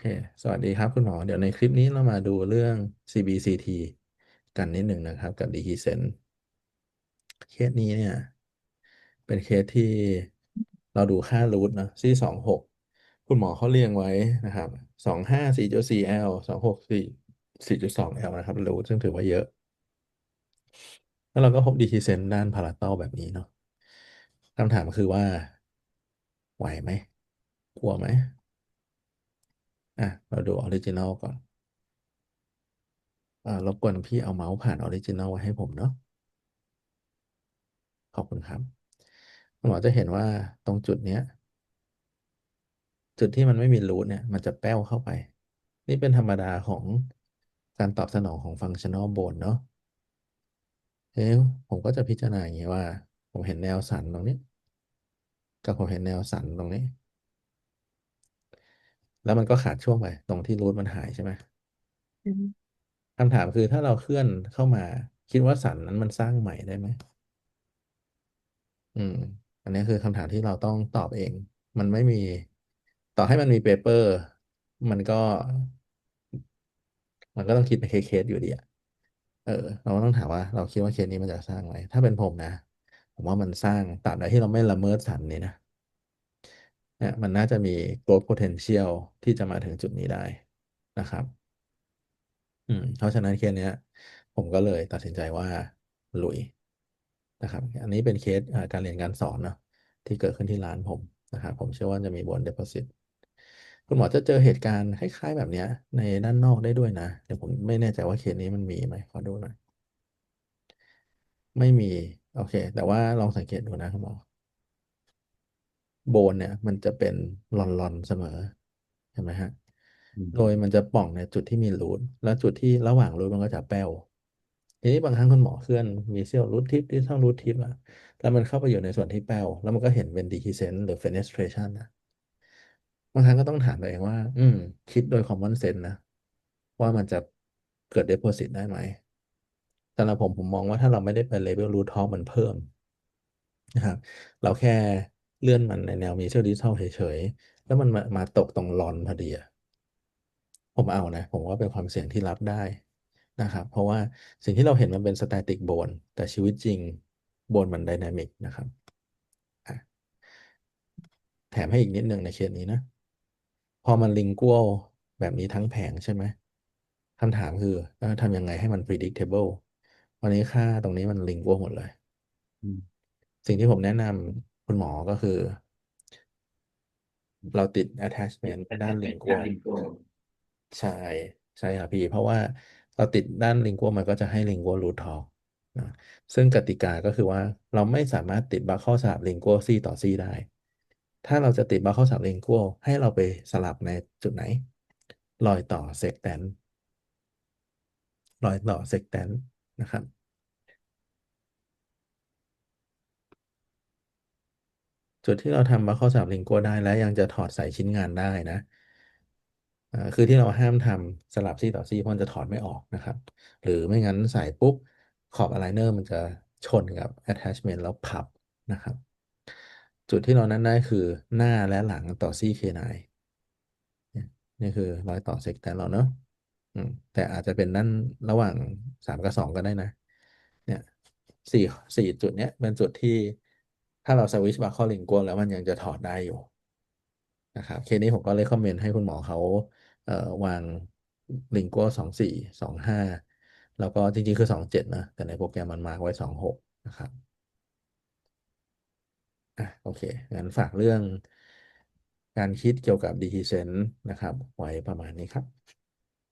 เคสวัสดีครับคุณหมอ เดี๋ยวในคลิปนี้เรามาดูเรื่อง CBCT กันนิดหนึ่งนะครับกับ d e h e s e n เคสนี้เนี่ย เป็นเคสที่เราดูค่ารูทนะซี่สองหกคุณหมอเขาเรียงไว้นะครับสองห้าสี่จุดสี่ L สองหกสี่สี่จุดสอง L นะครับรูทซึ่งถือว่าเยอะ แล้วเราก็พบ d e h e s e n ด้านพาราตอลแบบนี้เนาะคำถามคือว่า ไหวไหมกลัวไหม อะเราดูออริจินอลก่อนอ่ารบกวนพี่เอาเมาส์ผ่านออริจินอลไว้ให้ผมเนาะขอบคุณครับคุณหมอจะเห็นว่าตรงจุดเนี้ย จุดที่มันไม่มีรูทเนี่ย มันจะแป้วเข้าไป นี่เป็นธรรมดาของการตอบสนองของฟังชั่นอลโบนเนาะเอ๊ะผมก็จะพิจารณาอย่างนี้ว่า ผมเห็นแนวสันตรงนี้ กับผมเห็นแนวสันตรงนี้ แล้วมันก็ขาดช่วงไปตรงที่รูทมันหายใช่ไหมอืมคำถามคือถ้าเราเคลื่อนเข้ามา คิดว่าสันนั้นมันสร้างใหม่ได้ไหมอืม อันนี้คือคำถามที่เราต้องตอบเอง มันไม่มี ต่อให้มันมีเปเปอร์ มันก็ มันก็ต้องคิดเป็นเคสๆอยู่ดีอะเออ เราก็ต้องถามว่า เราคิดว่าเคสนี้มันจะสร้างไหมถ้าเป็นผมนะ ผมว่ามันสร้างตราบใดที่เราไม่ละเมิดสันนี้นะ เนี่ยมันน่าจะมี growth potential ที่จะมาถึงจุดนี้ได้นะครับ อืม เพราะฉะนั้นเคสเนี้ย ผมก็เลยตัดสินใจว่าลุยนะครับ อันนี้เป็นเคสการเรียนการสอนเนาะที่เกิดขึ้นที่ร้านผมนะครับ ผมเชื่อว่าจะมีบน deposit คุณหมอจะเจอเหตุการณ์คล้าย ๆ แบบเนี้ยในด้านนอกได้ด้วยนะเดี๋ยวผมไม่แน่ใจว่าเคสนี้มันมีไหมขอดูหน่อยไม่มี โอเค แต่ว่าลองสังเกตดูนะคุณหมอ โบนเนี่ย มันจะเป็นลอนๆเสมอเห็นไหมฮะอืมโดยมันจะป่องในจุดที่มีรูทแล้วจุดที่ระหว่างรูทมันก็จะแป้วทีนี้บางครั้งคุณหมอเคลื่อนมีเซลล์รูททิปที่ช่องรูททิปอะแล้วมันเข้าไปอยู่ในส่วนที่แป้ว แล้วมันก็เห็นเป็น dehiscent หรือ fenestration นะบางครั้งก็ต้องถามตัวเองว่า อืม คิดโดย common sense นะ ว่ามันจะเกิด deposit ได้ไหมสำหรับผมผมมองว่าถ้าเราไม่ได้ไป level root top มันเพิ่มนะครับ เราแค่ เลื่อนมันในแนวมีเชลดิจิทัลเฉยๆ แล้วมันมามาตกตรงลอนพอดีอะผมเอานะ ผมว่าเป็นความเสี่ยงที่รับได้นะครับ เพราะว่าสิ่งที่เราเห็นมันเป็นสแตติกโบนแต่ชีวิตจริงโบนมันไดนามิกนะครับอะแถมให้อีกนิดนึงในเคสนี้นะ พอมันลิงกัวแบบนี้ทั้งแผงใช่ไหมคำถามคือเอ่อทำยังไงให้มัน predictable วันนี้ค่าตรงนี้มันลิงกัวหมดเลยอืมสิ่งที่ผมแนะนำ คุณหมอก็คือ เราติด attachment ด้าน lingual ใช่ ใช่ครับพี่ เพราะว่าเราติดด้าน lingual มันก็จะให้ lingual root talk นะซึ่งกติกาก็คือว่าเราไม่สามารถติดบัคเข้าสลับ lingual ซี่ต่อซี่ได้ ถ้าเราจะติดบัคเข้าสลับ lingual ให้เราไปสลับในจุดไหน รอยต่อ sectant รอยต่อ sectant นะครับ จุดที่เราทำบัคเข้าสลับ lingual ได้และยังจะถอดใส่ชิ้นงานได้นะอ่าคือที่เราห้ามทำสลับซี่ต่อซี่เพราะมันจะถอดไม่ออกนะครับ หรือไม่งั้นใส่ปุ๊บขอบอะไลเนอร์มันจะชนกับ attachment แล้วพับนะครับ จุดที่เรานั้นได้คือหน้าและหลังต่อซี่เคนายเนี่ยนี่คือรอยต่อเซกแต่เราเนอะอืมแต่อาจจะเป็นด้านระหว่างสามกับสองก็ได้นะ เนี่ยสี่สี่จุดเนี้ยเป็นจุดที่ ถ้าเราสวิชบาร์คอลิงกัวแล้วมันยังจะถอดได้อยู่นะครับเคสนี้ผมก็เลยคอมเมนต์ให้คุณหมอเขาเอ่อวางลิงกัวสองสี่สองห้าแล้วก็จริงๆคือสองเจ็ดนะแต่ในโปรแกรมมันมาร์กไว้สองหกนะครับอะโอเคงั้นฝากเรื่องการคิดเกี่ยวกับ d e h e s e n นะครับ ไว้ประมาณนี้ครับ